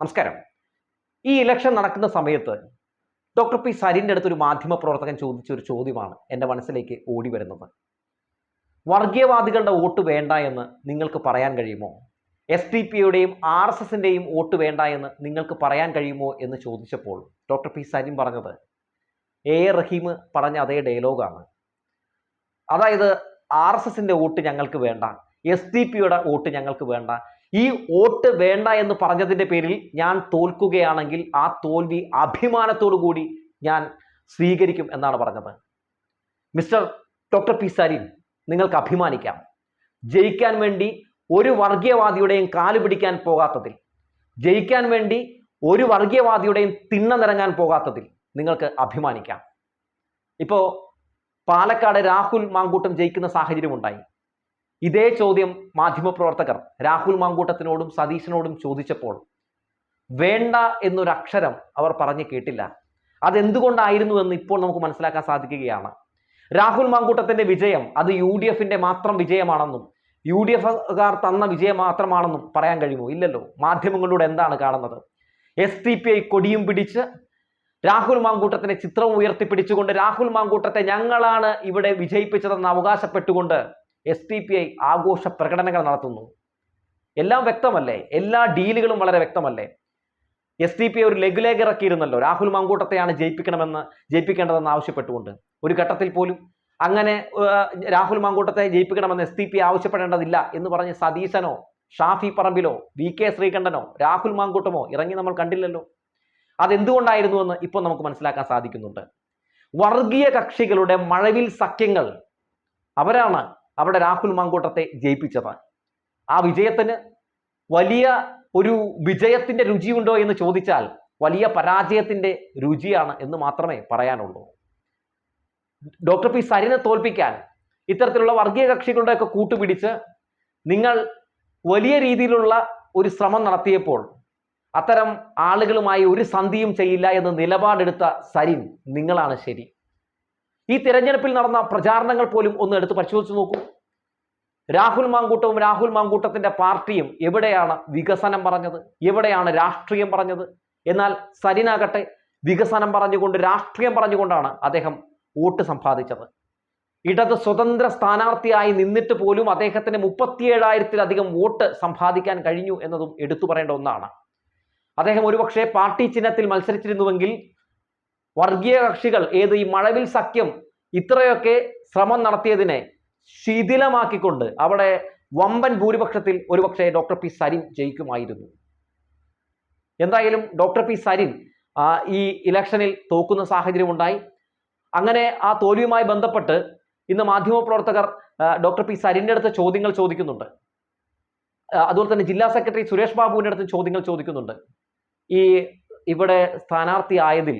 നമസ്കാരം. ഈ ഇലക്ഷൻ നടക്കുന്ന സമയത്ത് ഡോക്ടർ പി സരിന്റെ അടുത്ത് ഒരു മാധ്യമ പ്രവർത്തകൻ ചോദിച്ച ഒരു ചോദ്യമാണ് എന്റെ മനസ്സിലേക്ക് ഓടി വരുന്നത്. വർഗീയവാദികളുടെ വോട്ട് വേണ്ട എന്ന് നിങ്ങൾക്ക് പറയാൻ കഴിയുമോ? എസ് ഡി പിയുടെയും ആർ എസ് എസിന്റെയും വോട്ട് വേണ്ട എന്ന് നിങ്ങൾക്ക് പറയാൻ കഴിയുമോ എന്ന് ചോദിച്ചപ്പോൾ ഡോക്ടർ പി സരിൻ പറഞ്ഞത് എ. എ. റഹീം പറഞ്ഞ അതേ ഡയലോഗാണ്. അതായത് ആർ എസ് എസിന്റെ വോട്ട് ഞങ്ങൾക്ക് വേണ്ട എസ് ഡി പിയുടെ വോട്ട് ഞങ്ങൾക്ക് വേണ്ട ഈ വോട്ട് വേണ്ട എന്ന് പറഞ്ഞതിന്റെ പേരിൽ ഞാൻ തോൽക്കുകയാണെങ്കിൽ ആ തോൽവി അഭിമാനത്തോടു കൂടി ഞാൻ സ്വീകരിക്കും എന്നാണ് പറഞ്ഞത്. മിസ്റ്റർ ഡോക്ടർ പി സരീൻ നിങ്ങൾക്ക് അഭിമാനിക്കാം. ജയിക്കാൻ വേണ്ടി ഒരു വർഗീയവാദിയുടെയും കാൽ പിടിക്കാൻ പോകാത്തതിൽ ജയിക്കാൻ വേണ്ടി ഒരു വർഗീയവാദിയുടെയും തിണ്ണ നിറങ്ങാൻ പോകാത്തതിൽ നിങ്ങൾക്ക് അഭിമാനിക്കാം. ഇപ്പോൾ പാലക്കാട് രാഹുൽ മാങ്കൂട്ടം ജയിക്കുന്ന സാഹചര്യമുണ്ടായി. ഇതേ ചോദ്യം മാധ്യമപ്രവർത്തകർ രാഹുൽ മാങ്കൂട്ടത്തിനോടും സതീശനോടും ചോദിച്ചപ്പോൾ വേണ്ട എന്നൊരക്ഷരം അവർ പറഞ്ഞു കേട്ടില്ല. അതെന്തുകൊണ്ടായിരുന്നു എന്ന് ഇപ്പോൾ നമുക്ക് മനസ്സിലാക്കാൻ സാധിക്കുകയാണ്. രാഹുൽ മാങ്കൂട്ടത്തിന്റെ വിജയം അത് യു ഡി എഫിന്റെ മാത്രം വിജയമാണെന്നും യു ഡി എഫുകാർ തന്ന വിജയം മാത്രമാണെന്നും പറയാൻ കഴിയുമോ? ഇല്ലല്ലോ. മാധ്യമങ്ങളിലൂടെ എന്താണ് കാണുന്നത്? എസ് ടി പി ഐ കൊടിയും പിടിച്ച് രാഹുൽ മാങ്കൂട്ടത്തിന്റെ ചിത്രം ഉയർത്തിപ്പിടിച്ചുകൊണ്ട് രാഹുൽ മാങ്കൂട്ടത്തെ ഞങ്ങളാണ് ഇവിടെ വിജയിപ്പിച്ചതെന്ന് അവകാശപ്പെട്ടുകൊണ്ട് എസ് പി പി ഐ ആഘോഷ പ്രകടനങ്ങൾ നടത്തുന്നു. എല്ലാം വ്യക്തമല്ലേ? എല്ലാ ഡീലുകളും വളരെ വ്യക്തമല്ലേ? എസ് ഡി പി ഒരു ലഘുലേഖ ഇറക്കിയിരുന്നല്ലോ. രാഹുൽ മാങ്കൂട്ടത്തെയാണ് ജയിപ്പിക്കണമെന്ന് ജയിപ്പിക്കേണ്ടതെന്ന് ആവശ്യപ്പെട്ടുകൊണ്ട്. ഒരു ഘട്ടത്തിൽ പോലും അങ്ങനെ രാഹുൽ മാങ്കൂട്ടത്തെ ജയിപ്പിക്കണമെന്ന് എസ് ഡി പി ആവശ്യപ്പെടേണ്ടതില്ല എന്ന് പറഞ്ഞ് സതീശനോ ഷാഫി പറമ്പിലോ വി കെ ശ്രീകണ്ഠനോ രാഹുൽ മാങ്കൂട്ടമോ ഇറങ്ങി നമ്മൾ കണ്ടില്ലല്ലോ. അതെന്തുകൊണ്ടായിരുന്നു എന്ന് ഇപ്പോൾ നമുക്ക് മനസ്സിലാക്കാൻ സാധിക്കുന്നുണ്ട്. വർഗീയ കക്ഷികളുടെ മഴവിൽ സഖ്യങ്ങൾ അവരാണ് അവിടെ രാഹുൽ മാങ്കൂട്ടത്തെ ജയിപ്പിച്ചത് ആ വിജയത്തിന് വലിയ ഒരു വിജയത്തിന്റെ രുചിയുണ്ടോ എന്ന് ചോദിച്ചാൽ വലിയ പരാജയത്തിന്റെ രുചിയാണ് എന്ന് മാത്രമേ പറയാനുള്ളൂ. ഡോക്ടർ പി സരിനെ തോൽപ്പിക്കാൻ ഇത്തരത്തിലുള്ള വർഗീയ കക്ഷികളുടെയൊക്കെ കൂട്ടുപിടിച്ച് നിങ്ങൾ വലിയ രീതിയിലുള്ള ഒരു ശ്രമം നടത്തിയപ്പോൾ അത്തരം ആളുകളുമായി ഒരു സന്ധിയും ചെയ്യില്ല എന്ന് നിലപാടെടുത്ത സരിൻ നിങ്ങളാണ് ശരി. ഈ തിരഞ്ഞെടുപ്പിൽ നടന്ന പ്രചാരണങ്ങൾ പോലും ഒന്ന് എടുത്ത് പരിശോധിച്ചു നോക്കൂ. രാഹുൽ മാങ്കൂട്ടവും രാഹുൽ മാങ്കൂട്ടത്തിന്റെ പാർട്ടിയും എവിടെയാണ് വികസനം പറഞ്ഞത്? എവിടെയാണ് രാഷ്ട്രീയം പറഞ്ഞത്? എന്നാൽ സരിനാകട്ടെ വികസനം പറഞ്ഞുകൊണ്ട് രാഷ്ട്രീയം പറഞ്ഞുകൊണ്ടാണ് അദ്ദേഹം വോട്ട് സമ്പാദിച്ചത്. ഇടത് സ്വതന്ത്ര സ്ഥാനാർത്ഥിയായി നിന്നിട്ട് പോലും അദ്ദേഹത്തിന് മുപ്പത്തിയേഴായിരത്തിലധികം വോട്ട് സമ്പാദിക്കാൻ കഴിഞ്ഞു എന്നതും എടുത്തു പറയേണ്ട ഒന്നാണ്. അദ്ദേഹം ഒരുപക്ഷെ പാർട്ടി ചിഹ്നത്തിൽ മത്സരിച്ചിരുന്നുവെങ്കിൽ വർഗീയ കക്ഷികൾ ഏത് ഈ മഴവിൽ സഖ്യം ഇത്രയൊക്കെ ശ്രമം നടത്തിയതിനെ ശിഥിലമാക്കിക്കൊണ്ട് അവിടെ വമ്പൻ ഭൂരിപക്ഷത്തിൽ ഒരുപക്ഷെ ഡോക്ടർ പി സരിൻ ജയിക്കുമായിരുന്നു. എന്തായാലും ഡോക്ടർ പി സരിൻ ഈ ഇലക്ഷനിൽ തോക്കുന്ന സാഹചര്യം ഉണ്ടായി. അങ്ങനെ ആ തോൽവിയുമായി ബന്ധപ്പെട്ട് ഇന്ന് മാധ്യമപ്രവർത്തകർ പ്രവർത്തകർ ഡോക്ടർ പി സരിന്റെ അടുത്ത് ചോദ്യങ്ങൾ ചോദിക്കുന്നുണ്ട്. അതുപോലെ തന്നെ ജില്ലാ സെക്രട്ടറി സുരേഷ് ബാബുവിന്റെ അടുത്ത് ചോദ്യങ്ങൾ ചോദിക്കുന്നുണ്ട്. ഈ ഇവിടെ സ്ഥാനാർത്ഥി ആയതിൽ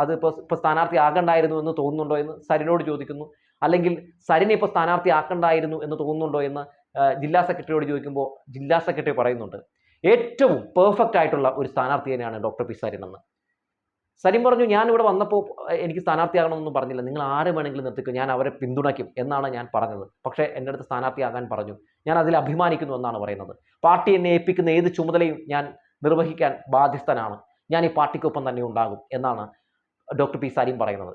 അത് ഇപ്പോൾ ഇപ്പോൾ സ്ഥാനാർത്ഥി ആകണ്ടായിരുന്നു എന്ന് തോന്നുന്നുണ്ടോ എന്ന് സരിനോട് ചോദിക്കുന്നു. അല്ലെങ്കിൽ സരിനെ ഇപ്പോൾ സ്ഥാനാർത്ഥി ആക്കണ്ടായിരുന്നു എന്ന് തോന്നുന്നുണ്ടോ എന്ന് ജില്ലാ സെക്രട്ടറിയോട് ചോദിക്കുമ്പോൾ ജില്ലാ സെക്രട്ടറി പറയുന്നുണ്ട്. ഏറ്റവും പെർഫെക്റ്റ് ആയിട്ടുള്ള ഒരു സ്ഥാനാർത്ഥി തന്നെയാണ് ഡോക്ടർ പി സരിൻ എന്ന്. സരിൻ പറഞ്ഞു ഞാൻ ഇവിടെ വന്നപ്പോൾ എനിക്ക് സ്ഥാനാർത്ഥിയാകണമെന്നൊന്നും പറഞ്ഞില്ല. നിങ്ങൾ ആരെ വേണമെങ്കിലും നിർത്തിക്കും. ഞാൻ അവരെ പിന്തുണയ്ക്കും എന്നാണ് ഞാൻ പറഞ്ഞത്. പക്ഷേ എന്റെ അടുത്ത് സ്ഥാനാർത്ഥിയാകാൻ പറഞ്ഞു. ഞാൻ അതിൽ അഭിമാനിക്കുന്നു എന്നാണ് പറയുന്നത്. പാർട്ടി എന്നെ ഏൽപ്പിക്കുന്ന ഏത് ചുമതലയും ഞാൻ നിർവഹിക്കാൻ ബാധ്യസ്ഥനാണ്. ഞാൻ ഈ പാർട്ടിക്കൊപ്പം തന്നെ ഉണ്ടാകും എന്നാണ് ഡോക്ടർ പി സാലിം പറയുന്നത്.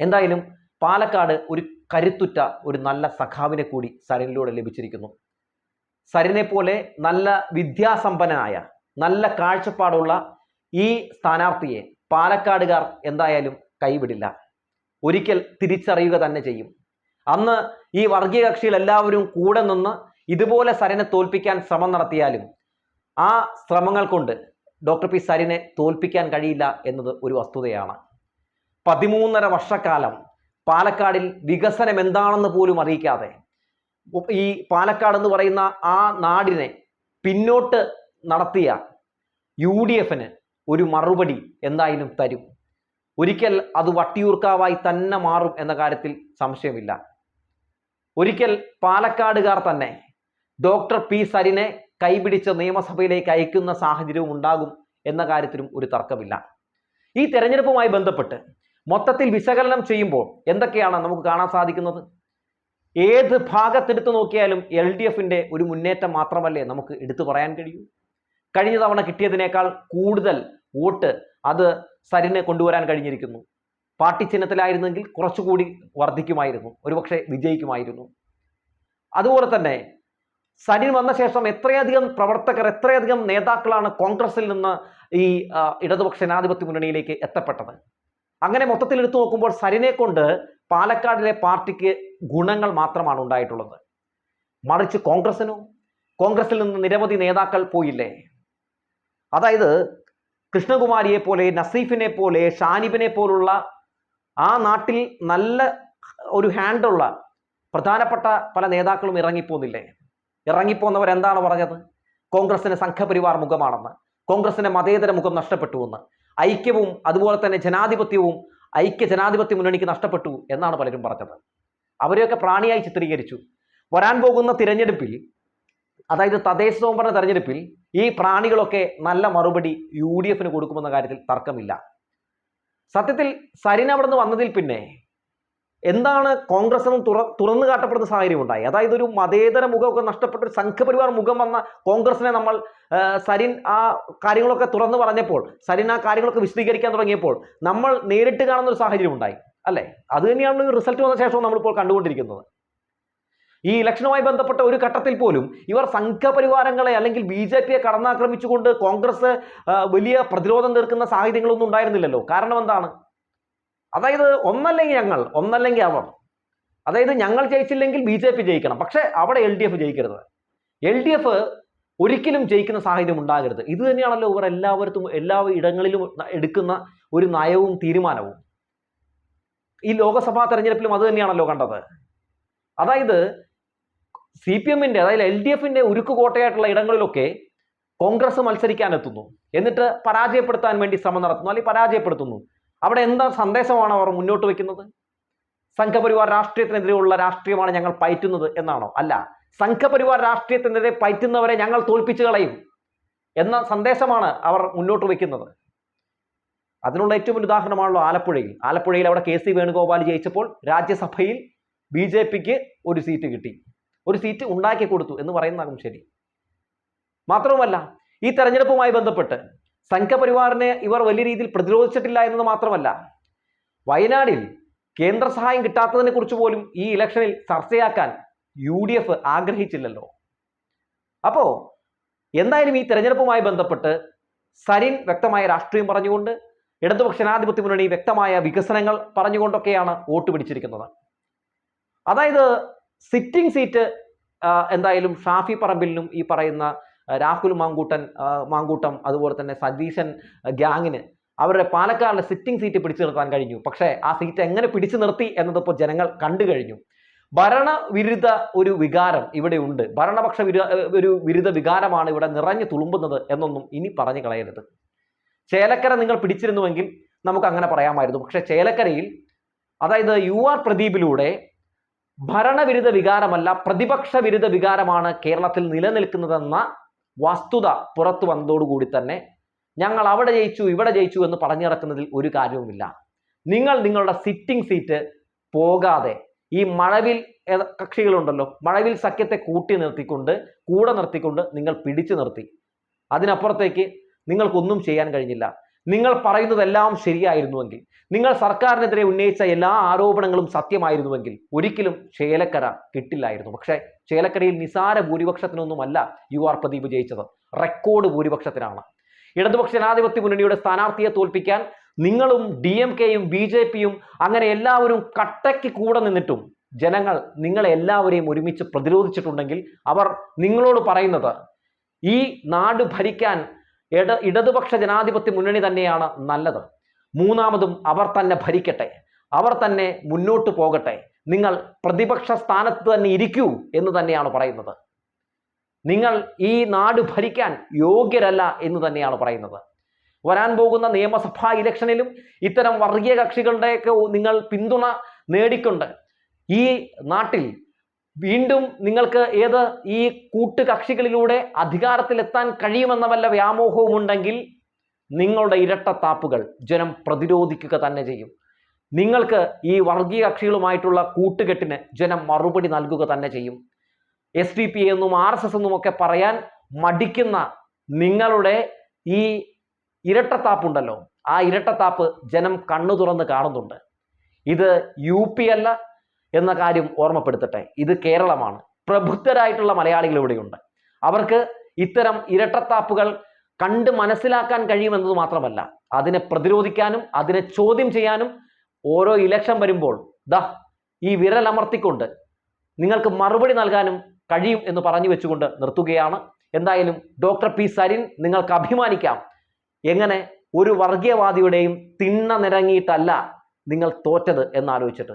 എന്തായാലും പാലക്കാട് ഒരു കരുത്തുറ്റ ഒരു നല്ല സഖാവിനെ കൂടി സരനിലൂടെ ലഭിച്ചിരിക്കുന്നു. സരനെ പോലെ നല്ല വിദ്യാസമ്പന്നനായ നല്ല കാഴ്ചപ്പാടുള്ള ഈ സ്ഥാനാർത്ഥിയെ പാലക്കാടുകാർ എന്തായാലും കൈവിടില്ല. ഒരിക്കൽ തിരിച്ചറിയുക തന്നെ ചെയ്യും. അന്ന് ഈ വർഗീയ കക്ഷിയിൽ എല്ലാവരും കൂടെ നിന്ന് ഇതുപോലെ സരനെ തോൽപ്പിക്കാൻ ശ്രമം നടത്തിയാലും ആ ശ്രമങ്ങൾ കൊണ്ട് ഡോക്ടർ പി സരിനെ തോൽപ്പിക്കാൻ കഴിയില്ല എന്നത് ഒരു വസ്തുതയാണ്. പതിമൂന്നര വർഷക്കാലം പാലക്കാടിൽ വികസനം എന്താണെന്ന് പോലും അറിയിക്കാതെ ഈ പാലക്കാട് എന്ന് പറയുന്ന ആ നാടിനെ പിന്നോട്ട് നടത്തിയ യു ഡി എഫിന് ഒരു മറുപടി എന്തായാലും തരും. ഒരിക്കൽ അത് വട്ടിയൂർക്കാവായി തന്നെ മാറും എന്ന കാര്യത്തിൽ സംശയമില്ല. ഒരിക്കൽ പാലക്കാടുകാർ തന്നെ ഡോക്ടർ പി സരിനെ കൈപിടിച്ച് നിയമസഭയിലേക്ക് അയക്കുന്ന സാഹചര്യവും ഉണ്ടാകും എന്ന കാര്യത്തിലും ഒരു തർക്കമില്ല. ഈ തെരഞ്ഞെടുപ്പുമായി ബന്ധപ്പെട്ട് മൊത്തത്തിൽ വിശകലനം ചെയ്യുമ്പോൾ എന്തൊക്കെയാണ് നമുക്ക് കാണാൻ സാധിക്കുന്നത്? ഏത് ഭാഗത്തെടുത്ത് നോക്കിയാലും എൽ ഡി എഫിന്റെ ഒരു മുന്നേറ്റം മാത്രമല്ലേ നമുക്ക് എടുത്തു പറയാൻ കഴിയൂ? കഴിഞ്ഞ തവണ കിട്ടിയതിനേക്കാൾ കൂടുതൽ വോട്ട് അത് സരിന് കൊണ്ടുവരാൻ കഴിഞ്ഞിരിക്കുന്നു. പാർട്ടി ചിഹ്നത്തിലായിരുന്നെങ്കിൽ കുറച്ചുകൂടി വർദ്ധിക്കുമായിരുന്നു. ഒരുപക്ഷെ വിജയിക്കുമായിരുന്നു. അതുപോലെ തന്നെ സരിൻ വന്ന ശേഷം എത്രയധികം പ്രവർത്തകർ എത്രയധികം നേതാക്കളാണ് കോൺഗ്രസിൽ നിന്ന് ഈ ഇടതുപക്ഷ ജനാധിപത്യ മുന്നണിയിലേക്ക് എത്തപ്പെട്ടത്? അങ്ങനെ മൊത്തത്തിൽ എടുത്തു നോക്കുമ്പോൾ സരിനെ കൊണ്ട് പാലക്കാടിലെ പാർട്ടിക്ക് ഗുണങ്ങൾ മാത്രമാണ് ഉണ്ടായിട്ടുള്ളത്. മറിച്ച് കോൺഗ്രസിനോ? കോൺഗ്രസിൽ നിന്ന് നിരവധി നേതാക്കൾ പോയില്ലേ? അതായത് കൃഷ്ണകുമാരിയെ പോലെ നസീഫിനെ പോലെ ഷാനിബിനെ പോലുള്ള ആ നാട്ടിൽ നല്ല ഒരു ഹാൻഡുള്ള പ്രധാനപ്പെട്ട പല നേതാക്കളും ഇറങ്ങിപ്പോന്നില്ലേ? ഇറങ്ങിപ്പോന്നവർ എന്താണ് പറഞ്ഞത്? കോൺഗ്രസിന് സംഘപരിവാർ മുഖമാണെന്ന് കോൺഗ്രസിന്റെ മതേതര മുഖം നഷ്ടപ്പെട്ടുവെന്ന് ഐക്യവും അതുപോലെ തന്നെ ജനാധിപത്യവും ഐക്യ ജനാധിപത്യ മുന്നണിക്ക് നഷ്ടപ്പെട്ടു എന്നാണ് പലരും പറഞ്ഞത്. അവരെയൊക്കെ പ്രാണിയായി ചിത്രീകരിച്ചു. വരാൻ പോകുന്ന തിരഞ്ഞെടുപ്പിൽ അതായത് തദ്ദേശ സ്വയംഭരണ തെരഞ്ഞെടുപ്പിൽ ഈ പ്രാണികളൊക്കെ നല്ല മറുപടി യു ഡി എഫിന് കൊടുക്കുമെന്ന കാര്യത്തിൽ തർക്കമില്ല. സത്യത്തിൽ സരിൻ അവിടെ വന്നതിൽ പിന്നെ എന്താണ് കോൺഗ്രസ് എന്ന് തുറ തുറന്നു കാട്ടപ്പെടുന്ന സാഹചര്യം ഉണ്ടായി അതായത് ഒരു മതേതര മുഖമൊക്കെ നഷ്ടപ്പെട്ട ഒരു സംഘപരിവാർ മുഖം വന്ന കോൺഗ്രസിനെ നമ്മൾ സരിൻ ആ കാര്യങ്ങളൊക്കെ തുറന്നു പറഞ്ഞപ്പോൾ സരിൻ ആ കാര്യങ്ങളൊക്കെ വിശദീകരിക്കാൻ തുടങ്ങിയപ്പോൾ നമ്മൾ നേരിട്ട് കാണുന്ന ഒരു സാഹചര്യം ഉണ്ടായി അല്ലേ? അത് തന്നെയാണ് റിസൾട്ട് വന്ന ശേഷം നമ്മളിപ്പോൾ കണ്ടുകൊണ്ടിരിക്കുന്നത്. ഈ ഇലക്ഷനുമായി ബന്ധപ്പെട്ട ഒരു ഘട്ടത്തിൽ പോലും ഇവർ സംഘപരിവാരങ്ങളെ അല്ലെങ്കിൽ ബി ജെ പിയെ കടന്നാക്രമിച്ചുകൊണ്ട് കോൺഗ്രസ് വലിയ പ്രതിരോധം തീർക്കുന്ന സാഹചര്യങ്ങളൊന്നും ഉണ്ടായിരുന്നില്ലല്ലോ. കാരണം എന്താണ്? അതായത് ഒന്നല്ലെങ്കിൽ ഞങ്ങൾ ഒന്നല്ലെങ്കിൽ അവർ. അതായത് ഞങ്ങൾ ജയിച്ചില്ലെങ്കിൽ ബി ജെ പി ജയിക്കണം. പക്ഷെ അവിടെ എൽ ഡി എഫ് ജയിക്കരുത്. എൽ ഡി എഫ് ഒരിക്കലും ജയിക്കുന്ന സാഹചര്യം ഉണ്ടാകരുത്. ഇത് തന്നെയാണല്ലോ ഇവർ എല്ലാവർക്കും എല്ലാ ഇടങ്ങളിലും എടുക്കുന്ന ഒരു നയവും തീരുമാനവും. ഈ ലോകസഭാ തെരഞ്ഞെടുപ്പിലും അത് തന്നെയാണല്ലോ കണ്ടത്. അതായത് സി പി എമ്മിന്റെ അതായത് എൽ ഡി എഫിന്റെ ഉരുക്കു കോട്ടയായിട്ടുള്ള ഇടങ്ങളിലൊക്കെ കോൺഗ്രസ് മത്സരിക്കാൻ എത്തുന്നു എന്നിട്ട് പരാജയപ്പെടുത്താൻ വേണ്ടി ശ്രമം നടത്തുന്നു അല്ലെങ്കിൽ പരാജയപ്പെടുത്തുന്നു. അവിടെ എന്താ സന്ദേശമാണ് അവർ മുന്നോട്ട് വെക്കുന്നത്? സംഘപരിവാർ രാഷ്ട്രീയത്തിനെതിരെയുള്ള രാഷ്ട്രീയമാണ് ഞങ്ങൾ പയറ്റുന്നത് എന്നാണോ? അല്ല സംഘപരിവാർ രാഷ്ട്രീയത്തിനെതിരെ പയറ്റുന്നവരെ ഞങ്ങൾ തോൽപ്പിച്ചു കളയും എന്ന സന്ദേശമാണ് അവർ മുന്നോട്ട് വെക്കുന്നത്. അതിനുള്ള ഏറ്റവും വലിയ ഉദാഹരണമാണല്ലോ ആലപ്പുഴയിൽ. ആലപ്പുഴയിൽ അവിടെ കെ സി വേണുഗോപാൽ ജയിച്ചപ്പോൾ രാജ്യസഭയിൽ ബി ജെ പിക്ക് ഒരു സീറ്റ് കിട്ടി. ഒരു സീറ്റ് ഉണ്ടാക്കി കൊടുത്തു എന്ന് പറയുന്നതും ശരി. മാത്രവുമല്ല ഈ തെരഞ്ഞെടുപ്പുമായി ബന്ധപ്പെട്ട് സംഘപരിവാറിനെ ഇവർ വലിയ രീതിയിൽ പ്രതിരോധിച്ചിട്ടില്ല എന്നത് മാത്രമല്ല വയനാടിൽ കേന്ദ്ര സഹായം കിട്ടാത്തതിനെ കുറിച്ച് പോലും ഈ ഇലക്ഷനിൽ ചർച്ചയാക്കാൻ യു ഡി എഫ് ആഗ്രഹിച്ചില്ലല്ലോ. അപ്പോ എന്തായാലും ഈ തെരഞ്ഞെടുപ്പുമായി ബന്ധപ്പെട്ട് സരിൻ വ്യക്തമായ രാഷ്ട്രീയം പറഞ്ഞുകൊണ്ട് ഇടതുപക്ഷ ജനാധിപത്യ മുന്നണി വ്യക്തമായ വികസനങ്ങൾ പറഞ്ഞുകൊണ്ടൊക്കെയാണ് വോട്ട് പിടിച്ചിരിക്കുന്നത്. അതായത് സിറ്റിംഗ് സീറ്റ് എന്തായാലും ഷാഫി പറമ്പിലിനും ഈ പറയുന്ന രാഹുൽ മാങ്കൂട്ടൻ മാങ്കൂട്ടം അതുപോലെ തന്നെ സതീശൻ ഗ്യാങ്ങിന് അവരുടെ പാലക്കാടിലെ സിറ്റിംഗ് സീറ്റ് പിടിച്ചു നിർത്താൻ കഴിഞ്ഞു. പക്ഷേ ആ സീറ്റ് എങ്ങനെ പിടിച്ചു നിർത്തി എന്നതിപ്പോൾ ജനങ്ങൾ കണ്ടു കഴിഞ്ഞു. ഭരണവിരുദ്ധ ഒരു വികാരം ഇവിടെ ഉണ്ട്. ഭരണപക്ഷ വിരു ഒരു വിരുദ്ധ വികാരമാണ് ഇവിടെ നിറഞ്ഞു തുളുമ്പുന്നത് എന്നൊന്നും ഇനി പറഞ്ഞു കളയരുത്. ചേലക്കര നിങ്ങൾ പിടിച്ചിരുന്നുവെങ്കിൽ നമുക്ക് അങ്ങനെ പറയാമായിരുന്നു. പക്ഷേ ചേലക്കരയിൽ അതായത് യു ആർ പ്രദീപിലൂടെ ഭരണവിരുദ്ധ വികാരമല്ല പ്രതിപക്ഷ വിരുദ്ധ വികാരമാണ് കേരളത്തിൽ നിലനിൽക്കുന്നതെന്ന വസ്തുത പുറത്തു വന്നതോടുകൂടി തന്നെ ഞങ്ങൾ അവിടെ ജയിച്ചു ഇവിടെ ജയിച്ചു എന്ന് പറഞ്ഞു നടക്കുന്നതിൽ ഒരു കാര്യവുമില്ല. നിങ്ങൾ നിങ്ങളുടെ സിറ്റിംഗ് സീറ്റ് പോകാതെ ഈ മഴവിൽ കക്ഷികളുണ്ടല്ലോ മഴവിൽ സഖ്യത്തെ കൂട്ടി നിർത്തിക്കൊണ്ട് കൂടെ നിർത്തിക്കൊണ്ട് നിങ്ങൾ പിടിച്ചു നിർത്തി. അതിനപ്പുറത്തേക്ക് നിങ്ങൾക്കൊന്നും ചെയ്യാൻ കഴിഞ്ഞില്ല. നിങ്ങൾ പറയുന്നതെല്ലാം ശരിയായിരുന്നുവെങ്കിൽ നിങ്ങൾ സർക്കാരിനെതിരെ ഉന്നയിച്ച എല്ലാ ആരോപണങ്ങളും സത്യമായിരുന്നുവെങ്കിൽ ഒരിക്കലും ചേലക്കര കിട്ടില്ലായിരുന്നു. പക്ഷേ ചേലക്കരയിൽ നിസാര ഭൂരിപക്ഷത്തിനൊന്നുമല്ല യു ആർ പ്രദീപ് ജയിച്ചത്. റെക്കോർഡ് ഭൂരിപക്ഷത്തിനാണ്. ഇടതുപക്ഷ ജനാധിപത്യ മുന്നണിയുടെ സ്ഥാനാർത്ഥിയെ തോൽപ്പിക്കാൻ നിങ്ങളും ഡി എം കെയും ബി ജെ പിയും അങ്ങനെ എല്ലാവരും കട്ടയ്ക്ക് കൂടെ നിന്നിട്ടും ജനങ്ങൾ നിങ്ങളെ എല്ലാവരെയും ഒരുമിച്ച് പ്രതിരോധിച്ചിട്ടുണ്ടെങ്കിൽ അവർ നിങ്ങളോട് പറയുന്നത് ഈ നാട് ഭരിക്കാൻ ഇട ഇടതുപക്ഷ ജനാധിപത്യ മുന്നണി തന്നെയാണ് നല്ലത്. മൂന്നാമതും അവർ തന്നെ ഭരിക്കട്ടെ. അവർ തന്നെ മുന്നോട്ട് പോകട്ടെ. നിങ്ങൾ പ്രതിപക്ഷ സ്ഥാനത്ത് തന്നെ ഇരിക്കൂ എന്ന് തന്നെയാണ് പറയുന്നത്. നിങ്ങൾ ഈ നാട് ഭരിക്കാൻ യോഗ്യരല്ല എന്ന് തന്നെയാണ് പറയുന്നത്. വരാൻ പോകുന്ന നിയമസഭാ ഇലക്ഷനിലും ഇത്തരം വർഗീയ കക്ഷികളുടെയൊക്കെ നിങ്ങൾ പിന്തുണ നേടിക്കൊണ്ട് ഈ നാട്ടിൽ വീണ്ടും നിങ്ങൾക്ക് ഏത് ഈ കൂട്ടുകക്ഷികളിലൂടെ അധികാരത്തിലെത്താൻ കഴിയുമെന്ന വ്യാമോഹവും ഉണ്ടെങ്കിൽ നിങ്ങളുടെ ഇരട്ടത്താപ്പുകൾ ജനം പ്രതിരോധിക്കുക തന്നെ ചെയ്യും. നിങ്ങൾക്ക് ഈ വർഗീയ കക്ഷികളുമായിട്ടുള്ള കൂട്ടുകെട്ടിന് ജനം മറുപടി നൽകുക തന്നെ ചെയ്യും. എസ് ഡി പി എന്നും ആർ എസ് എസ് എന്നും ഒക്കെ പറയാൻ മടിക്കുന്ന നിങ്ങളുടെ ഈ ഇരട്ടത്താപ്പുണ്ടല്ലോ. ആ ഇരട്ടത്താപ്പ് ജനം കണ്ണു തുറന്ന് കാണുന്നുണ്ട്. ഇത് യു പി അല്ല എന്ന കാര്യം ഓർമ്മപ്പെടുത്തട്ടെ. ഇത് കേരളമാണ്. പ്രബുദ്ധരായിട്ടുള്ള മലയാളികൾ ഇവിടെയുണ്ട്. അവർക്ക് ഇത്തരം ഇരട്ടത്താപ്പുകൾ കണ്ട് മനസ്സിലാക്കാൻ കഴിയുമെന്നത് മാത്രമല്ല. അതിനെ പ്രതിരോധിക്കാനും അതിനെ ചോദ്യം ചെയ്യാനും ഓരോ ഇലക്ഷൻ വരുമ്പോൾ ദാ ഈ വിരലമർത്തിക്കൊണ്ട് നിങ്ങൾക്ക് മറുപടി നൽകാനും കഴിയും എന്ന് പറഞ്ഞു വെച്ചുകൊണ്ട് നിർത്തുകയാണ്. എന്തായാലും ഡോക്ടർ പി സരിൻ നിങ്ങൾക്ക് അഭിമാനിക്കാം. എങ്ങനെ ഒരു വർഗീയവാദിയുടെയും തിണ്ണ നിരങ്ങിയിട്ടല്ല നിങ്ങൾ തോറ്റത് എന്നാലോചിച്ചിട്ട്.